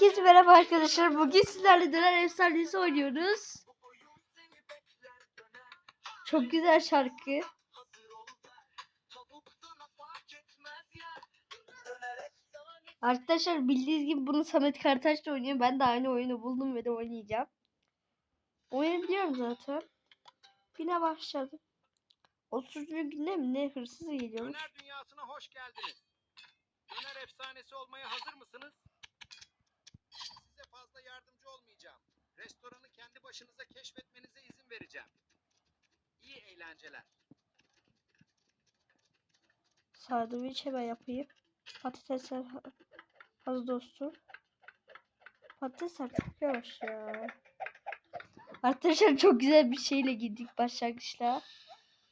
Herkese merhaba arkadaşlar. Bugün sizlerle döner efsanesi oynuyoruz. Çok güzel şarkı. Arkadaşlar bildiğiniz gibi bunu Samet Karataş da oynuyor. Ben de aynı oyunu buldum ve de oynayacağım. Oyunu biliyorum zaten. Yine başladım. 30. günde mi ne hırsız geliyormuş. Döner dünyasına hoş geldiniz. Döner efsanesi olmaya hazır mısınız? Fazla yardımcı olmayacağım. Restoranı kendi başınıza keşfetmenize izin vereceğim. İyi eğlenceler. Sandviç hemen yapayım. Patatesler az dostum. Patatesler çok yavaş ya. Arkadaşlar çok güzel bir şeyle girdik başlangıçta.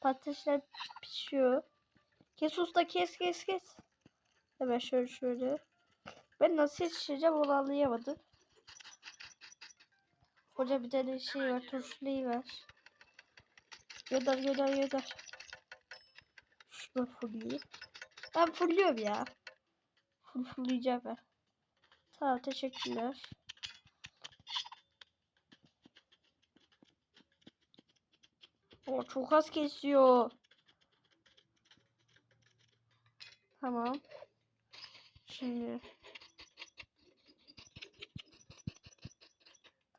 Patatesler pişiyor. Kes usta kes kes kes. Hemen şöyle şöyle. Ben nasıl yetişeceğim onu anlayamadım. Hoca bir tane şey var turşulayı ver. Gönder gönder gönder. Şunu fullleyeyim. Ben fullüyorum ya. Full fullleyeceğim ben. Tamam teşekkürler. O çok az kesiyor. Tamam. Şimdi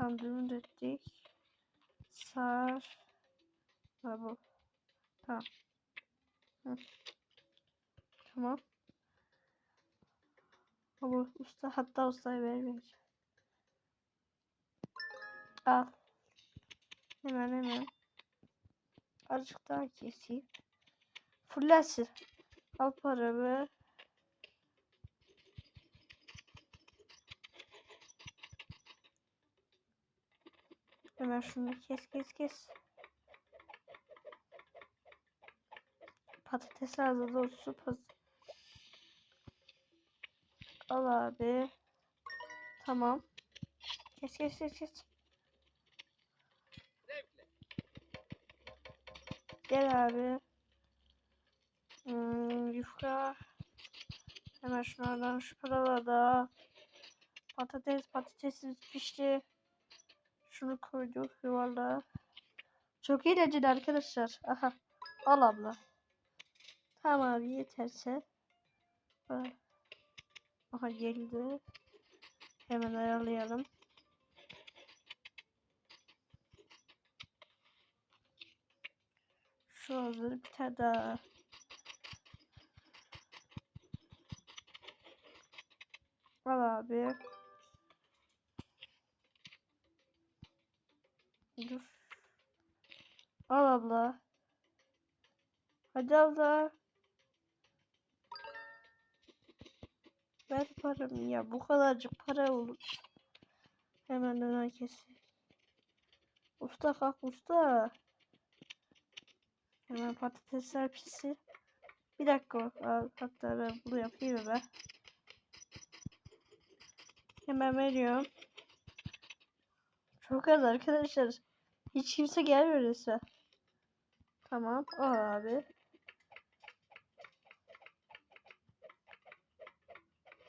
tam dürüm döktük. Sar. Bu. Tamam. Hı. Tamam. Ama usta hatta ustaya vermeyeceğim. Al. Hemen hemen. Azıcık daha keseyim. Fullersin. Al paramı. Hemen şunu kes kes kes. Patates hazır olsun. Al abi. Tamam. Kes kes kes kes. Gel abi. Hmm, yufka. Hemen şunlardan şu paraları da. Patates patatesimiz pişti. Şunu koyduk yuvarlağa. Çok eğlenceli arkadaşlar. Aha. Al abla. Tamam abi yeterse. Aha geldi. Hemen ayarlayalım. Şu hazır bir tane daha. Al abi. Dur. Al abla. Hadi abla. Ver paramı ya. Bu kadarcık para olur. Hemen hemen keseyim. Usta kalk usta. Hemen patatesler pişsin. Bir dakika. Hatta ben bunu yapayım hemen. Hemen veriyorum. Çok az arkadaşlar. Hiç kimse gelmiyor resmen. Tamam. Al abi.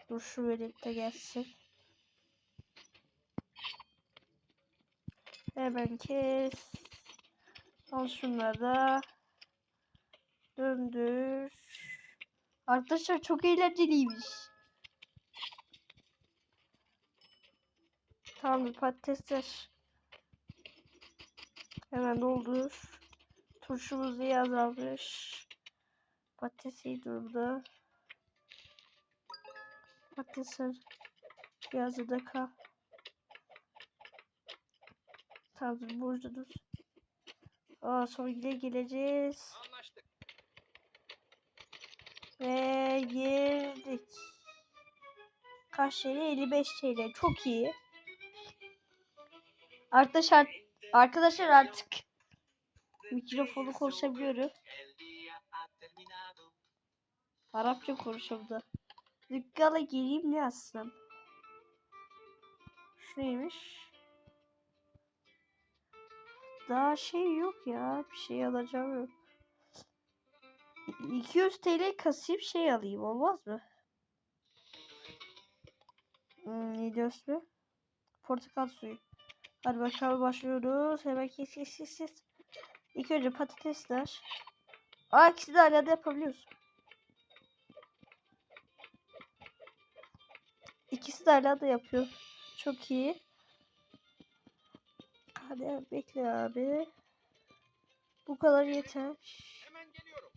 Dur şu birlikte gelsin. Hemen kes. Al şunları da. Döndür. Arkadaşlar çok eğlenceliymiş. Tamamdır patatesler. Hemen doldur. Turşumuz iyi azalmış. Patates iyi durumda. Patatesler yazı da kal. Tamamdır burada dur. Aa sonra yine geleceğiz. Anlaştık. Ve girdik. Kaç TL? 55 TL. Çok iyi. Arkadaşlar arkadaşlar artık mikrofonu konuşabiliyorum. Arapça konuşuyorum da. Dükkana geleyim ne yazsam? Şu neymiş? Daha şey yok ya. Bir şey alacağım yok. 200 TL kasayım şey alayım olmaz mı? Hmm, neydi ismi? Portakal suyu. Hadi bakalım başlıyoruz. Hemen kes kes kes kes. İlk önce patatesler. Aa ikisi de hala da yapabiliyoruz. İkisi de hala da yapıyor. Çok iyi. Hadi bekle abi. Bu kadar yeter. Hemen geliyorum.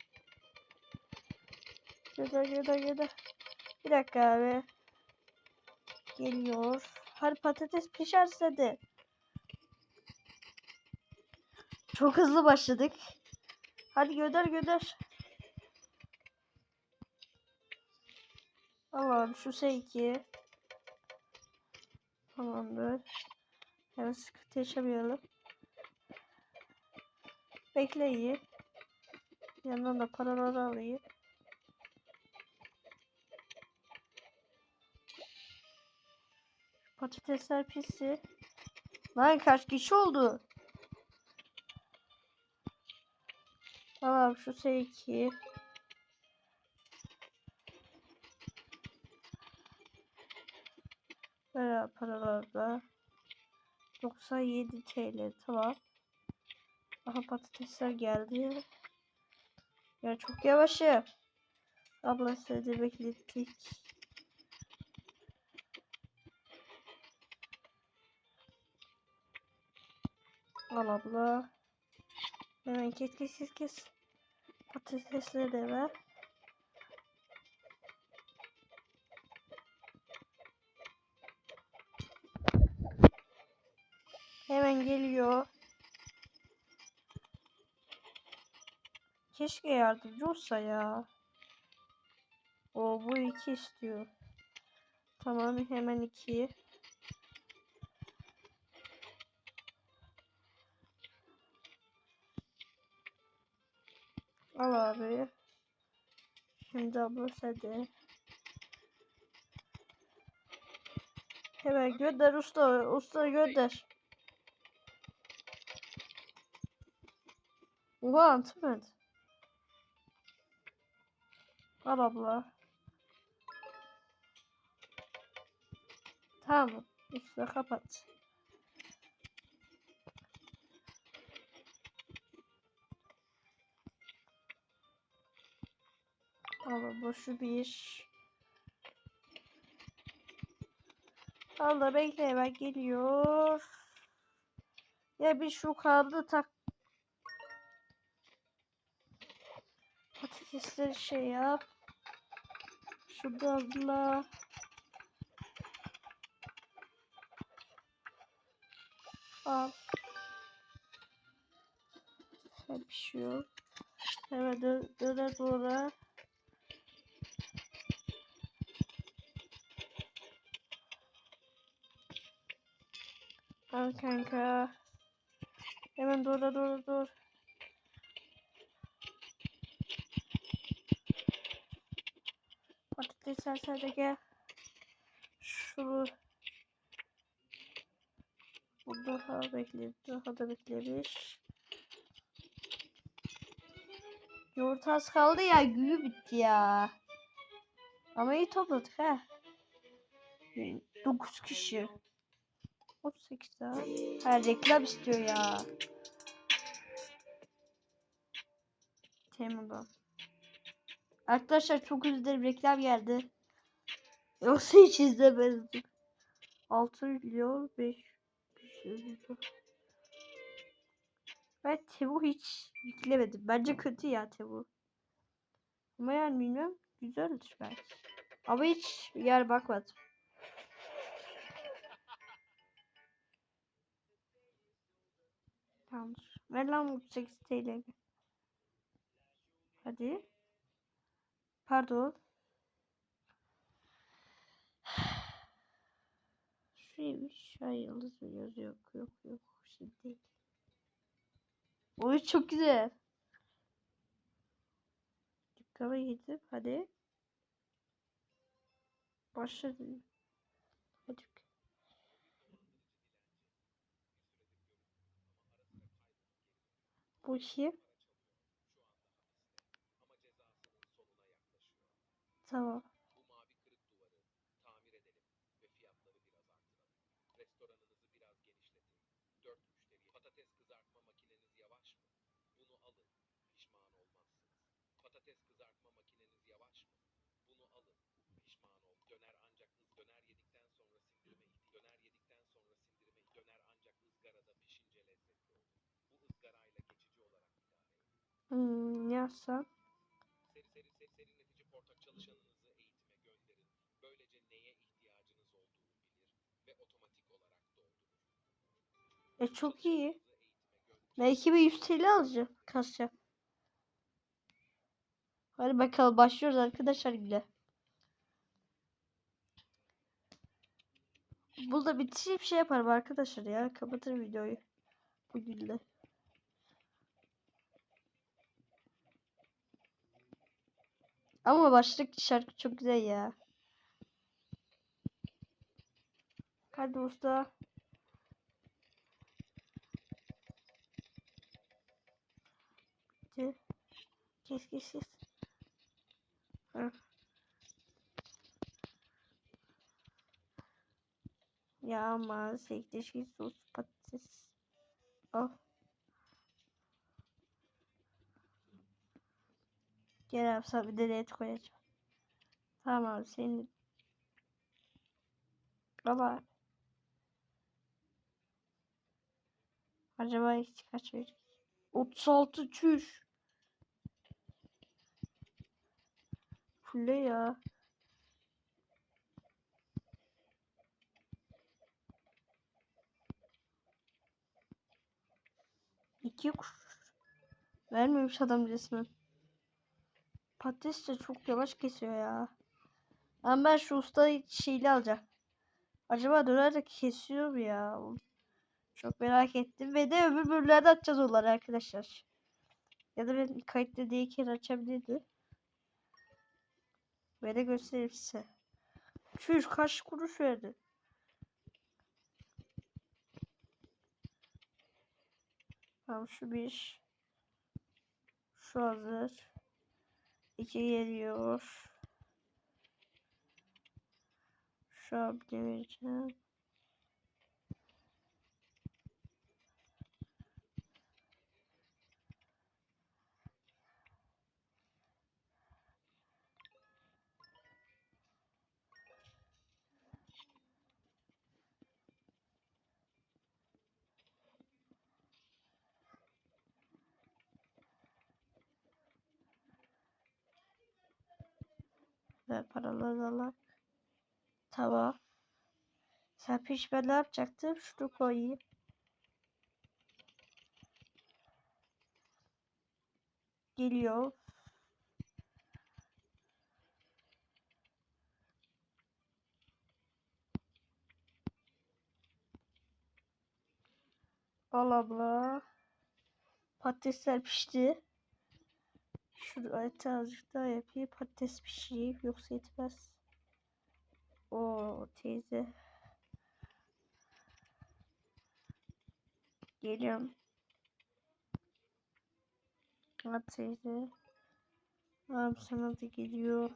Yeter yeter. Bir dakika abi. Geliyor. Hadi patates pişerse de. Çok hızlı başladık. Hadi gönder gönder. Allah'ım şu S2. Tamamdır. Hemen sıkıntı yaşamayalım. Bekleyin. Yanına da paraları alayım. Patatesler pisi. Lan kaç kişi oldu? Tamam şu S2. Böyle paralarda. 97 TL tamam. Aha patatesler geldi. Ya çok yavaş ya. Abla seni beklettik. Al abla. Hemen kes kes kes kes. Patatesleri de ver. Hemen geliyor. Keşke yardımcı olsa ya. O bu iki istiyor. Tamam hemen iki. Al abi. Şimdi abla hadi. Hemen gönder usta. Usta gönder. Ulan Tümet. Al abla. Tamam. Usta kapat. Al boşu bir. Allah bekle hemen geliyor. Ya bir şu kaldı tak. Patatesleri şey yap. Şurada hazırla. Al. Sen pişiyor. Hemen dö döner doğra. Al kanka. Hemen doğra doğra doğra. Patatesler sadece gel. Şunu. Bu daha bekledi. Daha da beklemiş. Yoğurt az kaldı ya. Gülü bitti ya. Ama iyi topladık ha. 9 kişi. 38 daha. Ha reklam istiyor ya. Temu'dan. Arkadaşlar çok özür dilerim reklam geldi. Yoksa hiç izlemezdim. 6 milyon 5 Ben Temu hiç yüklemedim. Bence kötü ya Temu. Ama yani bilmem güzeldir belki. Ama hiç yer bakmadım. Tamamdır. Ver lan bu 8 TL. Hadi. Pardon. Şuymuş. Ay yıldız mı yazıyor? Yok yok yok. Şimdi değil. Oy çok güzel. Dükkana gidip hadi. Başladı. Hadi. Bu kim? Tamam. Hmm, ne yapsam? Seri seri seri serinletici portak çalışanınızı eğitime gönderin. Böylece neye ihtiyacınız olduğunu bilir ve otomatik olarak doldurur. E çok iyi. Gönderin. Ben 2100 TL alacağım. Kasacağım. Hadi bakalım başlıyoruz arkadaşlar yine. Burada bitişi bir şey yaparım arkadaşlar ya. Kapatırım videoyu. Bugün de. Ama başlık şarkı çok güzel ya. Hadi usta. Kes kes kes. Ya ama sekteşki sos patates. Al. Gel abi sana bir de koyacağım. Tamam abi senin. Al. Acaba eksik kaç verecek? 36 çüş. Fulle ya. İki kuş. Vermemiş adam resmen. Patates de çok yavaş kesiyor ya. Ama ben şu usta şeyli alacağım. Acaba döner de kesiyor mu ya? Çok merak ettim. Ve de öbür bölümlerde açacağız onları arkadaşlar. Ya da ben kayıtlı değilken açabilirdi. Ve de göstereyim size. Çüş kaç kuruş verdi? Tamam şu bir. Şu hazır. İki geliyor. De vereceğim. Ver paraları alak. Tamam. Sen piş ben ne yapacaktım? Şunu koyayım. Geliyor. Al abla. Patatesler pişti. Eti azıcık daha yapayım. Patates pişireyim. Yoksa yetmez. O teyze. Geliyorum. Ha teyze. Abi sana da geliyor.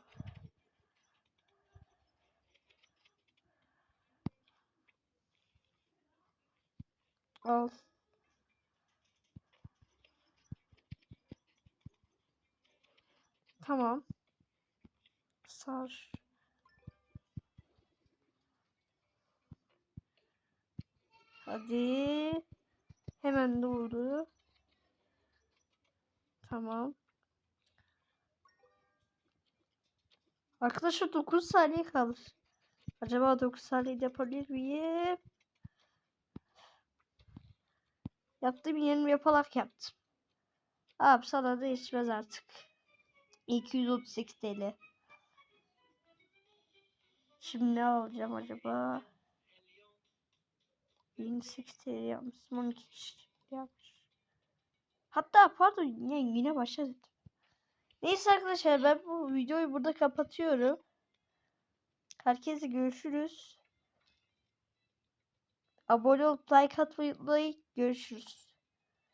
Al. Tamam. Sar. Hadi. Hemen doğru. Tamam. Arkadaşlar 9 saniye kalır. Acaba 9 saniye yapabilir miyim? Yaptım 20 yapalak yaptım. Abi sana da içmez artık. 238 TL. Şimdi ne alacağım acaba? 28 TL yapmışım. 12 kişi yapmış. Hatta pardon yine, yine başladım. Neyse arkadaşlar ben bu videoyu burada kapatıyorum. Herkese görüşürüz. Abone olup like atmayı unutmayın. Görüşürüz.